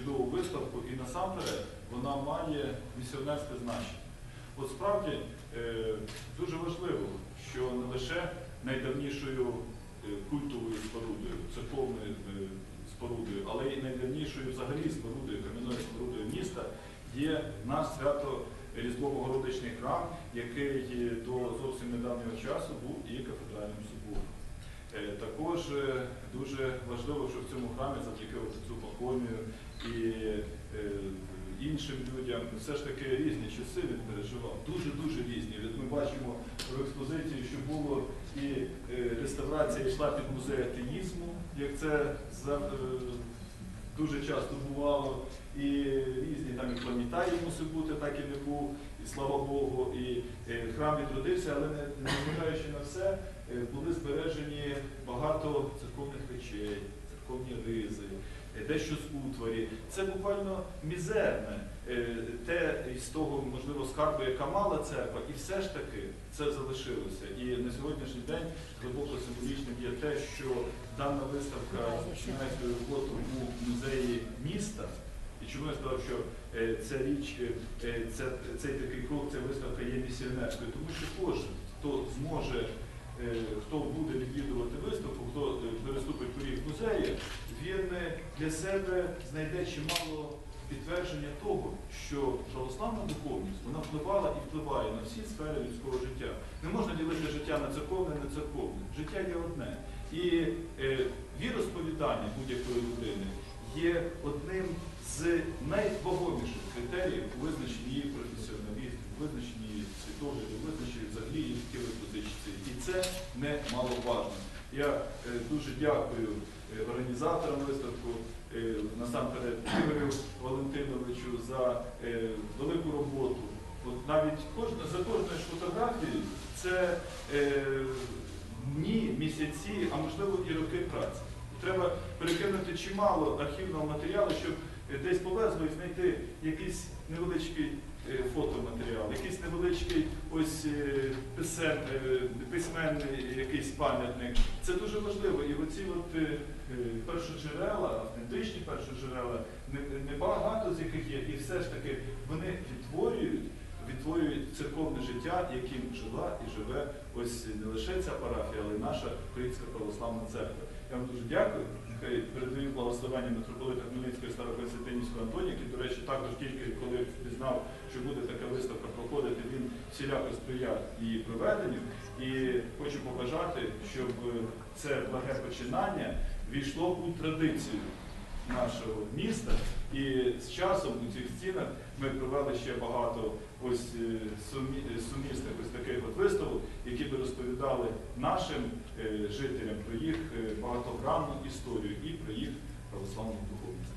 чудову виставку, і насамперед вона має місіонерське значення. От справді е, дуже важливо, що не лише найдавнішою е, культовою спорудою, церковною е, спорудою, але й найдавнішою взагалі спорудою, кам'яною спорудою міста є наш свято Різдво Богородичний храм, який до зовсім недавнього часу був і кафедральним собором. Е, Також е, дуже важливо, що в цьому храмі завдяки отцю Пахомію і е, іншим людям все ж таки різні часи він переживав. Дуже-дуже різні. Ми бачимо в експозиції, що було і е, реставрація йшла під музей атеїзму, як це дуже часто бувало. І різні там і планетарій мусив бути, так і не був, і слава Богу, і храм відродився, але не незважаючи на все, були збережені багато церковних речей, церковні ризи, е, дещо з утварі. Це буквально мізерне, е, те з того, можливо, скарбу, яка мала церква, і все ж таки це залишилося. І на сьогоднішній день глибоко символічним є те, що дана виставка починає свою роботу у музеї міста. І чому я сказав, що е, ця річ, це, цей такий крок, ця виставка є місіонерською, тому що кожен, хто зможе, хто буде відвідувати виставку, хто е, переступить поріг музею, він е, для себе знайде чимало підтвердження того, що православна духовність вона впливала і впливає на всі сфери людського життя. Не можна ділити життя на церковне, на церковне. Життя є одне. І е, віросповідання будь-якої людини є одним з найвагоміших критеріїв у визначенні її професіоналізму, у визначенні світогляду, у визначенні взагалі її життєвої позиції. І це немаловажно. Я е, дуже дякую е, організаторам виставку, е, насамперед Ігорю Валентиновичу за велику роботу. От навіть кожна, за кожною фотографією це дні, місяці, а можливо і роки праці. Треба перекинути чимало архівного матеріалу, щоб десь повезло і знайти якийсь невеличкий е, фотоматеріал, якийсь невеличкий ось е, писем, е, письменний якийсь пам'ятник. Це дуже важливо. І оці от першоджерела, автентичні першоджерела, небагато з яких є, і все ж таки вони відтворюють відтворюють церковне життя, яким жила і живе ось не лише ця парафія, але й наша Українська православна церква. Я вам дуже дякую. Нехай передаю благословення митрополита Хмельницької Староконстантинівського Антонія, який, до речі, також тільки коли пізнав, що буде така виставка проходити, він всіляко сприяв її проведенню. І хочу побажати, щоб це благе починання війшло у традицію нашого міста. І з часом у цих стінах ми провели ще багато ось е, сумісних розповідали нашим е, жителям про їх е, багатогранну історію і про їх православну духовність.